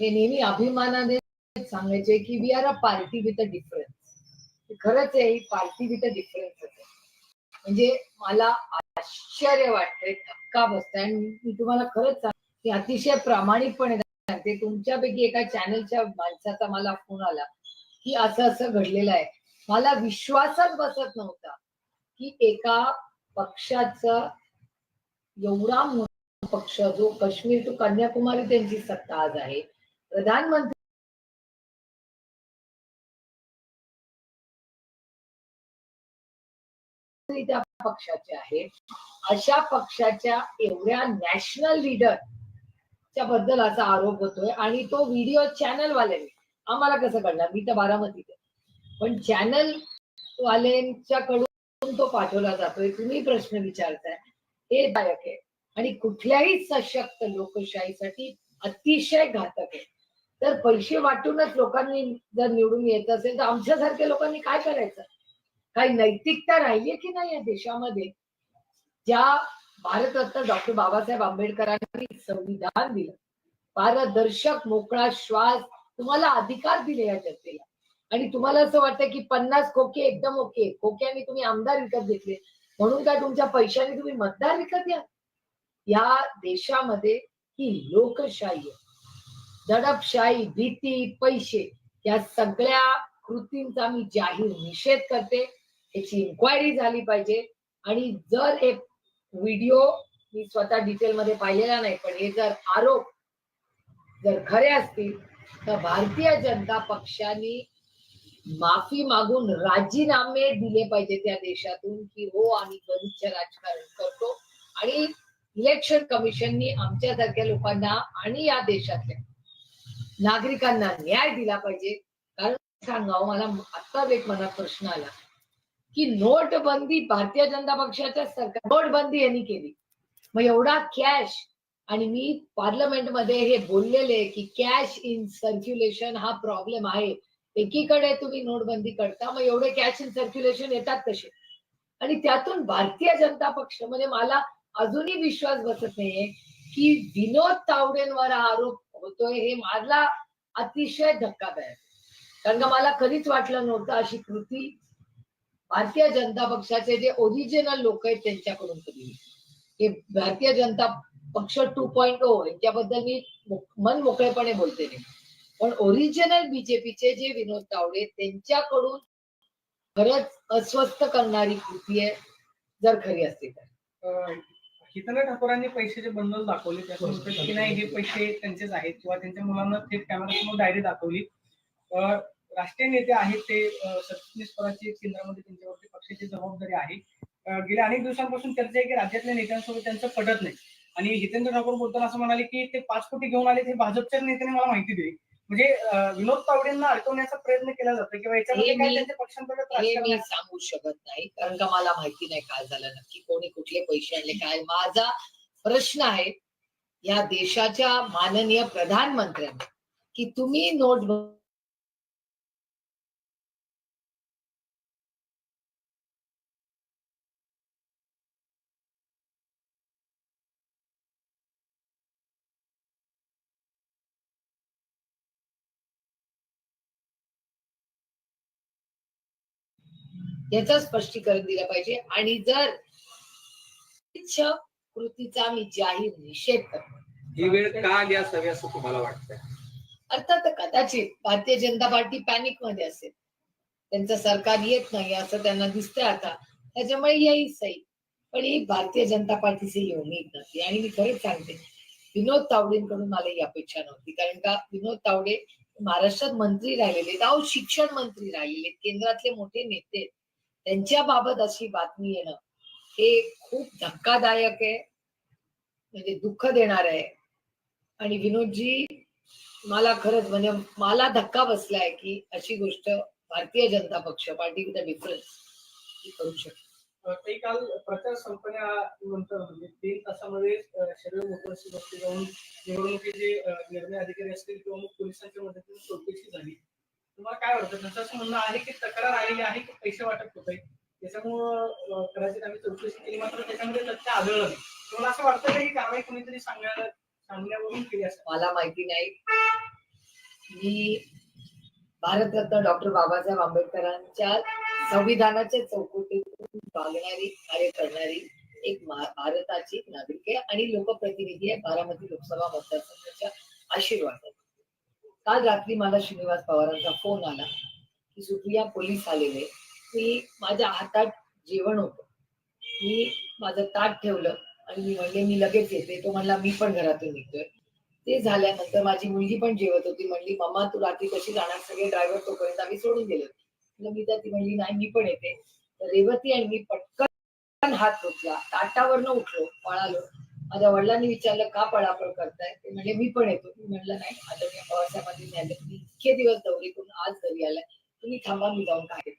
हे नेहमी अभिमानाने सांगायचे की we are a party with a difference खरंच आहे ही पार्टी विथ अ डिफरन्स आहे. म्हणजे मला आश्चर्य वाटतंय धक्का बसतंय. आणि मी तुम्हाला खरंच सांग की अतिशय प्रामाणिकपणे सांगते. तुमच्यापैकी एका चॅनलच्या माणसाचा मला फोन आला की असं असं घडलेलं आहे. मला विश्वासच बसत नव्हता की एका पक्षाचा एवढा मोठा पक्ष जो काश्मीर टू कन्याकुमारी त्यांची सत्ता आज आहे प्रधानमंत्री त्या पक्षाचे आहेत अशा पक्षाच्या एवढ्या नॅशनल लीडर च्या बद्दल असा आरोप होतोय आणि तो व्हिडिओ चॅनल वाल्याने आम्हाला कसं कळणार? मी तर बारामतीत आहे. पण चॅनल वाल्यांच्याकडून तो पाठवला जातोय. तुम्ही प्रश्न विचारताय. हे दायक आहे. आणि कुठल्याही सशक्त लोकशाहीसाठी अतिशय घातक आहे. तर पैसे वाटूनच लोकांनी जर निवडून येत असेल तर आमच्यासारख्या लोकांनी काय करायचं? काही नैतिकता राहिली की नाही या देशामध्ये? ज्या भारतरत्न डॉक्टर बाबासाहेब आंबेडकरांनी संविधान दिलं पारदर्शक मोकळा श्वास तुम्हाला अधिकार दिले या जनतेला. आणि तुम्हाला असं वाटतं की पन्नास खोके एकदम ओके खोक्याने तुम्ही आमदार विकत घेतले म्हणून काय तुमच्या पैशाने तुम्ही मतदार विकत घ्या? या देशामध्ये ही लोकशाही आहे. दडपशाही भीती पैसे या सगळ्या कृतींचा मी जाहीर निषेध करते. याची इन्क्वायरी झाली पाहिजे. आणि जर एक व्हिडिओ मी स्वतः डिटेलमध्ये पाहिलेला नाही पण हे जर आरोप जर खरे असतील तर भारतीय जनता पक्षाने माफी मागून राजीनामे दिले पाहिजे त्या देशातून की हो आम्ही गलिच्छ राजकारण करतो. आणि इलेक्शन कमिशननी आमच्यासारख्या लोकांना आणि या देशातल्या नागरिकांना न्याय दिला पाहिजे. कारण सांगावं मला आत्ताच एक मनात प्रश्न आला की नोटबंदी भारतीय जनता पक्षाच्या सरकार नोटबंदी यांनी केली. मग एवढा कॅश आणि मी पार्लमेंटमध्ये हे बोललेले की कॅश इन सर्क्युलेशन हा प्रॉब्लेम आहे. एकीकडे तुम्ही नोटबंदी करता मग एवढे कॅश इन सर्क्युलेशन येतात कसे? आणि त्यातून भारतीय जनता पक्ष म्हणजे मला अजूनही विश्वास बसत नाहीये की विनोद तावडेंवर हा आरोप होतोय हे माझा अतिशय धक्कादायक कारण का मला कधीच वाटलं नव्हतं अशी कृती भारतीय जनता पक्षाचे जे ओरिजिनल लोक आहेत त्यांच्याकडून कधी हे भारतीय जनता पक्ष टू पॉइंट ओ यांच्याबद्दल मी मन मोकळेपणे बोलते नाही. पण ओरिजिनल बीजेपीचे जे विनोद तावडे त्यांच्याकडून खरंच अस्वस्थ करणारी कृती आहे जर खरी असते तर. हितनर ठाकूरांनी पैशाचे बंडल दाखवले त्यातून की नाही हे पैसे त्यांचेच आहेत किंवा त्यांच्या मुलांना थेट कॅमेरासमोर डायरी दाखवली. राष्ट्रीय नेते आहेत ते सरचिटणीस पदाची केंद्रामध्ये त्यांच्यावरती पक्षाची जबाबदारी आहे. गेल्या अनेक दिवसांपासून चर्चा आहे की राज्यातल्या नेत्यांसोबत त्यांचं पटत नाही. आणि हितेंद्र ठाकूर बोलताना असं म्हणाले की ते पाच कोटी घेऊन आले ते भाजपच्या नेत्याने मला माहिती दिली. म्हणजे विनोद तावडेंना अडकवण्याचा प्रयत्न केला जातो किंवा याच्यामध्ये हे मी-? सांगू शकत नाही कारण का मला माहिती नाही काय झालं नक्की कोणी कुठले पैसे आणले काय माझा प्रश्न आहे या देशाच्या माननीय प्रधानमंत्र्यांना की तुम्ही नोट याचं स्पष्टीकरण दिलं पाहिजे. आणि जर कृतीचा मी जाहीर निषेध करतो. ही वेळ का आली असावी असं तुम्हाला वाटतंय? अर्थात कदाचित भारतीय जनता पार्टी पॅनिकमध्ये असेल. त्यांचं सरकार येत नाही असं त्यांना दिसतंय आता. त्याच्यामुळे येईल सही. पण ही भारतीय जनता पार्टीची ही उमेद नसते आणि मी खरंच सांगते विनोद तावडेंकडून मला ही अपेक्षा नव्हती. कारण का विनोद तावडे महाराष्ट्रात मंत्री राहिलेले अहो शिक्षण मंत्री राहिलेले केंद्रातले मोठे नेते त्यांच्याबाबत त्यांच्या बाबत अशी बातमी येणं हे खूप धक्कादायक आहे म्हणजे दुःख देणार आहे. आणि विनोदजी मला खरंच म्हणजे मला धक्का बसलाय की अशी गोष्ट भारतीय जनता पक्ष पार्टी विथ डिफरन्स करू शकते ते काल प्रचार संपण्यानंतर म्हणजे तीन तासामध्ये शरीर मोकळशी जाऊन निवडणुकीचे निर्णय अधिकारी असतील किंवा मग पोलिसांच्या मदतीने चौकशी झाली. तुम्हाला काय वाटतं? त्यांचं असं म्हणणं आहे की तक्रार आलेली आहे की पैसे वाटप होत आहे त्याच्यामुळं कदाचित आम्ही चौकशी केली मात्र त्याच्यामध्ये तथ्य आढळलं नाही. तुम्हाला असं वाटतं का ही कारवाई कोणीतरी सांगायला सांगण्यावरून केली असं मला माहिती नाही. मी भारतरत्न डॉक्टर बाबासाहेब आंबेडकरांच्या संविधानाच्या चौकटीतून वागणारी कार्य करणारी एक भारताची नागरिक आहे आणि लोकप्रतिनिधी आहे. बारामती लोकसभा मतदारसंघाच्या आशीर्वादात काल रात्री मला श्रीनिवास पवारांचा फोन आला की सुप्रिया पोलीस आलेले. मी माझ्या हातात जेवण होतं. मी माझं ताट ठेवलं आणि मी म्हणले मी लगेच येते. तो म्हणला मी पण घरातून निघतोय. ते झाल्यानंतर माझी मुलगी पण जेवत होती. म्हणली मम्मा तू रात्री कशी जाणार? सगळे ड्रायव्हर तोपर्यंत आम्ही सोडून दिले. मी तर ती म्हणली नाही मी पण येते. तर रेवती आणि मी पटकन हात धुतला. ताटावरनं उठलो पळालो. माझ्या वडिलांनी विचारलं का पळापळ करताय? ते म्हणजे मी पण येतो. मी म्हणलं नाही आता मी प्रवासामध्ये न्यायला तुम्ही इतके दिवस दौरी करून आज घरी आलाय. तुम्ही थांबा मी जाऊन काय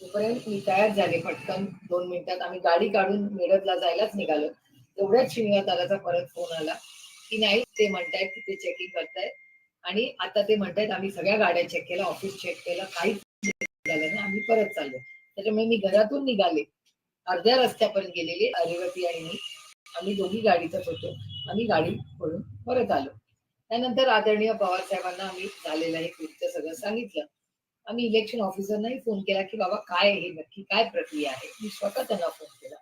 तोपर्यंत मी तयार झाले पटकन दोन मिनिटात. आम्ही गाडी काढून मेरठला जायलाच निघालो. तेवढ्याच श्रीनिवास आलाचा परत फोन आला की नाही ते म्हणतायत की ते चेकिंग करतायत. आणि आता ते म्हणतायत आम्ही सगळ्या गाड्या चेक केल्या ऑफिस चेक केलं काहीच झालं नाही आम्ही परत चाललो. त्याच्यामुळे मी घरातून निघाले. अर्ध्या रस्त्यापर्यंत गेलेले अरेवती आणि मी आम्ही दोघी गाडीतच होतो. आम्ही गाडी करून परत आलो. त्यानंतर आदरणीय पवार साहेबांना आम्ही झालेलं हे कृत्य सगळं सांगितलं. आम्ही इलेक्शन ऑफिसरनाही फोन केला की बाबा काय हे? नक्की काय प्रक्रिया आहे? मी स्वतः त्यांना फोन केला.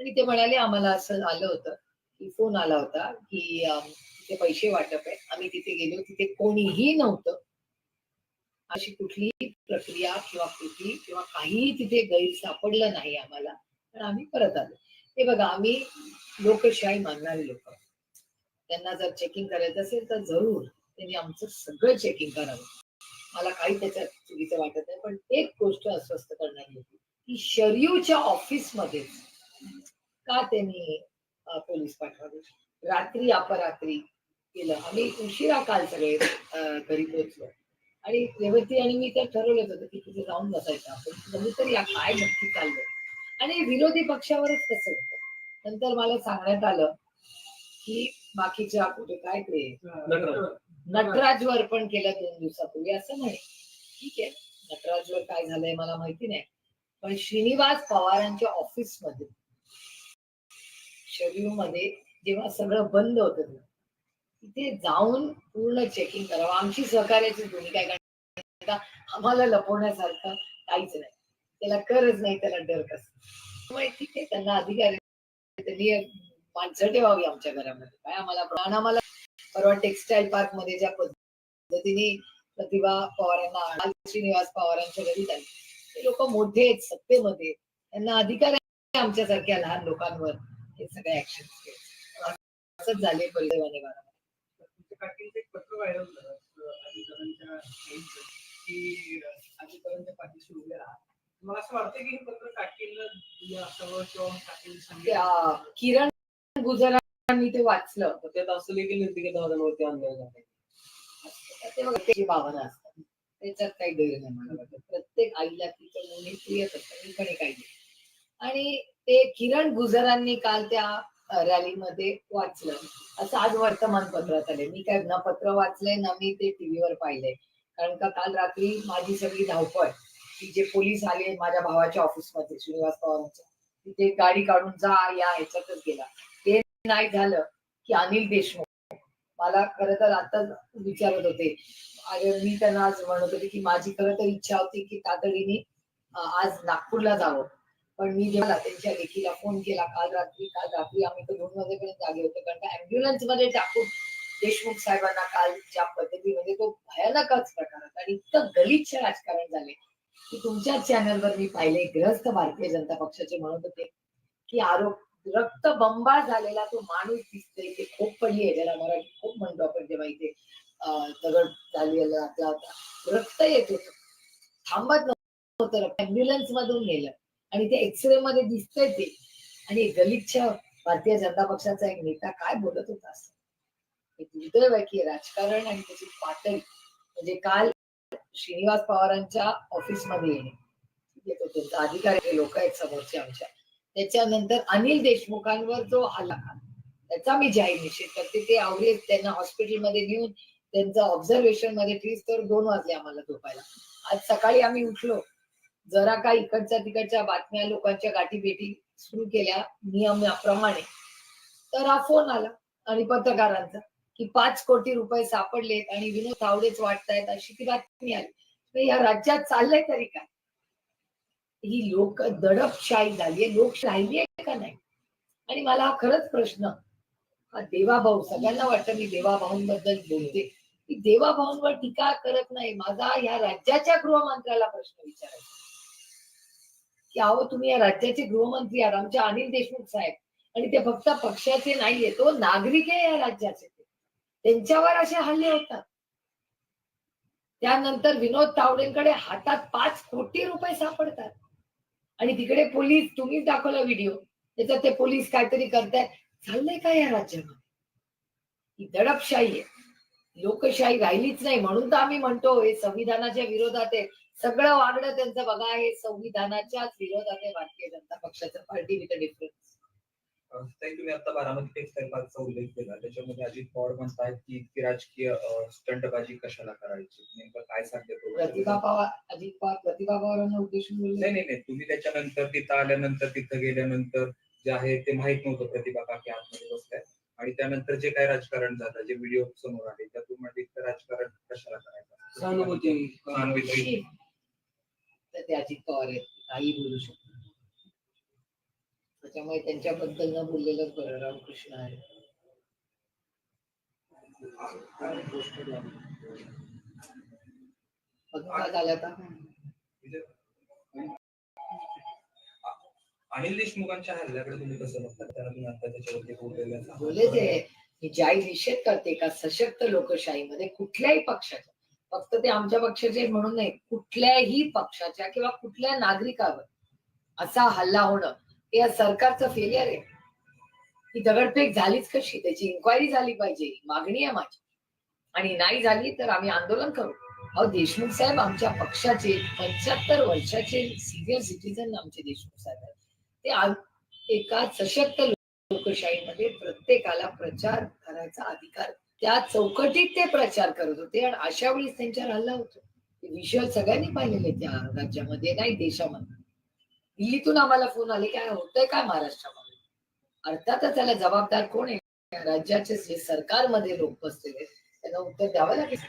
आणि ते म्हणाले आम्हाला असं आलं होतं की फोन आला होता की तिथे पैसे वाटप आहे. आम्ही तिथे गेलो. तिथे कोणीही नव्हतं. अशी कुठलीही प्रक्रिया किंवा कृती किंवा काहीही तिथे गैर सापडलं नाही आम्हाला. तर आम्ही परत आलो. हे बघा आम्ही लोकशाही मानणारे लोक. त्यांना जर चेकिंग करायचं असेल तर जरूर त्यांनी आमचं सगळं चेकिंग करावं. मला काही त्याच्यात चुकीचं वाटत नाही पण एक गोष्ट अस्वस्थ करणारी होती की शरीवच्या ऑफिसमध्ये का त्यांनी पोलीस पाठवावे? रात्री अपरात्री केलं. आम्ही उशिरा काल सगळे घरी पोहोचलो. आणि रेवती आणि मी तर ठरवलंच होतं की तिथे जाऊन बसायचं. आपण तरी या काय नक्की चाललंय? आणि विरोधी पक्षावरच कसं होतं. नंतर मला सांगण्यात आलं की बाकीच्या कुठे काय ते नटराजवर पण केलं दोन दिवसापूर्वी असं म्हणे. ठीक आहे नटराजवर काय झालंय मला माहिती नाही. पण श्रीनिवास पवारांच्या ऑफिसमध्ये शरीरमध्ये जेव्हा सगळं बंद होतं तिथे जाऊन पूर्ण चेकिंग करावं. आमची सहकार्याची भूमिका आम्हाला लपवण्यासारखं काहीच नाही. त्याला करच नाही त्याला डर कस? त्यामुळे ठीक आहे त्यांना अधिकारी त्यांनी माणसं ठेवावी आमच्या घरामध्ये. काय आम्हाला प्राण आम्हाला परवा टेक्सटाईल पार्कमध्ये ज्या पद्धतीने प्रतिभा पवारांना श्रीनिवास पवारांच्या घरी झाली ते लोक मोठे आहेत सत्तेमध्ये त्यांना अधिकार आहे आमच्यासारख्या लहान लोकांवर हे सगळे ऍक्शन असंच झाले परिदेवाने बारा तुमच्या एक पत्र व्हायरल झालं अधिकाऱ्यांच्या की अधिकाऱ्यांच्या पाठीशी उभे राहा. मला असं वाटतं की हे पत्र काकींना असावं किंवा काकींनी सांगितलं किरण गुजरांनी ते वाचलं त्यात असं देखील नैतिक दादांवरती अन्याय झाला ते बघा त्याची भावना असतात त्याच्यात काही गैर नाही मला वाटत प्रत्येक आईला तिचं मुली प्रियच असतात इकडे काही आणि ते किरण गुजरांनी काल त्या रॅलीमध्ये वाचलं. असं आज वर्तमानपत्रात आले मी काय ना पत्र वाचलंय ना मी ते टीव्हीवर पाहिलंय. कारण का काल रात्री माझी सगळी धावपळ की जे पोलीस आले माझ्या भावाच्या ऑफिसमध्ये श्रीनिवास पवारांच्या तिथे गाडी काढून जा या ह्याच्यातच गेला. ते नाही झालं की अनिल देशमुख. मला खरं तर आता विचारत होते. अरे मी त्यांना आज म्हणत होते की माझी खरं तर इच्छा होती की तातडीने आज नागपूरला जावं. पण मी जेव्हा त्यांच्या लेखीला फोन केला काल रात्री काल रात्री आम्ही तर दोन वाजेपर्यंत जागे होतो कारण का अँब्युलन्समध्ये टाकून देशमुख साहेबांना काल ज्या पद्धती म्हणजे तो भयानकच प्रकार होता आणि इतकं गलिच्छ राजकारण झाले. की तुमच्याच चॅनलवर मी पाहिले. ग्रस्त भारतीय जनता पक्षाचे म्हणत होते की आरोप रक्त बंबाळ झालेला तो माणूस दिसतोय. ते खूप पडली आहे. ज्याला मराठी खूप म्हणतो आपण जेव्हा इथे दगड चाललेला आपला होता. रक्त येत होत. थांबत नव्हतं. ऍम्ब्युलन्स मधून नेलं. आणि ते एक्सरे मध्ये दिसतंय ते. आणि गलिच्छ भारतीय जनता पक्षाचा एक नेता काय बोलत होता असं? दुर्दैव आहे की राजकारण आणि त्याची पातळी. म्हणजे काल श्रीनिवास पवारांच्या ऑफिसमध्ये येणे. ठीक त्यांचा अधिकारी लोक आहेत समोरचे आमच्या. त्याच्यानंतर अनिल देशमुखांवर जो हल्ला त्याचा मी जाहीर निषेध करते. ते आवडेल त्यांना हॉस्पिटलमध्ये नेऊन त्यांचं ऑब्झर्वेशनमध्ये ठेवीस तर दोन वाजले आम्हाला झोपायला. आज सकाळी आम्ही उठलो. जरा का इकडच्या तिकडच्या बातम्या लोकांच्या गाठीभेटी सुरू केल्या नियमाप्रमाणे. तर हा फोन आला आणि पत्रकारांचा. की पाच कोटी रुपये सापडलेत आणि विनोद तावडेच वाटतायत अशी ती बातमी आली. या राज्यात चाललंय तरी काय? ही लोक दडपशाही झालीये लोकशाही राहिली आहे का नाही? आणि मला हा खरंच प्रश्न हा देवाभाऊ सगळ्यांना वाटतं मी देवाभाऊंबद्दल बोलते. की देवाभाऊंवर टीका करत नाही. माझा या राज्याच्या गृहमंत्र्याला प्रश्न विचारायचा की अहो तुम्ही या राज्याचे गृहमंत्री आहात. आमच्या अनिल देशमुख साहेब. आणि ते फक्त पक्षाचे नाहीये. तो नागरिक आहे या राज्याचे. त्यांच्यावर असे हल्ले होतात. त्यानंतर विनोद तावडेंकडे हातात पाच कोटी रुपये सापडतात. आणि तिकडे पोलीस तुम्ही दाखवला व्हिडिओ. त्याच्यात ते पोलीस काहीतरी करतायत. चाललंय काय या राज्यामध्ये? ही दडपशाही आहे. लोकशाही राहिलीच नाही. म्हणून तर आम्ही म्हणतो हे संविधानाच्या विरोधात आहे. सगळं वागणं त्यांचं बघा. हे संविधानाच्याच विरोधात आहे भारतीय जनता पक्षाचं. Party with difference. ताई तुम्ही आता बारामती टेक्सटाईल पार्कचा उल्लेख केला. त्याच्यामध्ये अजित पवार म्हणतायत की इतकी राजकीय अं, स्टंटबाजी कशाला करायची? नेमकं काय सांगते तो? प्रतिभा पवार अजित पवार प्रतिभा पवारांना उद्देशून नाही बोलले. नाही नाही तुम्ही त्याच्यानंतर तिथं आल्यानंतर तिथं गेल्यानंतर जे आहे ते माहीत नव्हतं प्रतिभा काकी आतमध्ये बसल्या. आणि त्यानंतर जे काय राजकारण झालं जे व्हिडिओ समोर आले त्यातून म्हणजे इतकं राजकारण कशाला करायचं? सहानुभूती. सहानुभूती. तर ते अजित पवार आहेत. काही बोलू शकतो. त्याच्यामुळे त्यांच्याबद्दल न बोललेलं बरं रामकृष्ण आहे. अनिल देशमुखांच्या हल्ल्याकडे तुम्ही कसं बघता? त्याला तुम्ही आता त्याच्यावरती बोललेलं आहे. बोलले ते मी जाहीर निषेध करते का? सशक्त लोकशाहीमध्ये कुठल्याही पक्षाच्या फक्त ते आमच्या पक्षाचे म्हणून नाही कुठल्याही पक्षाच्या किंवा कुठल्या नागरिकावर असा हल्ला होणं हे या सरकारचं फेलियर आहे. ही दगडफेक झालीच कशी? त्याची इन्क्वायरी झाली पाहिजे. मागणी आहे माझी. आणि नाही झाली तर आम्ही आंदोलन करू. अहो देशमुख साहेब आमच्या पक्षाचे पंच्याहत्तर वर्षाचे सिनियर सिटीजन आमचे देशमुख साहेब आहेत. ते एका सशक्त लोकशाहीमध्ये प्रत्येकाला प्रचार करायचा अधिकार त्या चौकटीत ते प्रचार करत होते आणि अशा वेळेस त्यांच्यावर हल्ला होतो. विषय सगळ्यांनी पाहिलेले त्या राज्यामध्ये नाही देशामध्ये. दिल्लीतून आम्हाला फोन आले काय होतंय काय महाराष्ट्रामध्ये? अर्थातच त्याला जबाबदार कोण आहे? राज्याचे जे सरकारमध्ये लोक बसलेले त्यांना उत्तर द्यावं लागेल.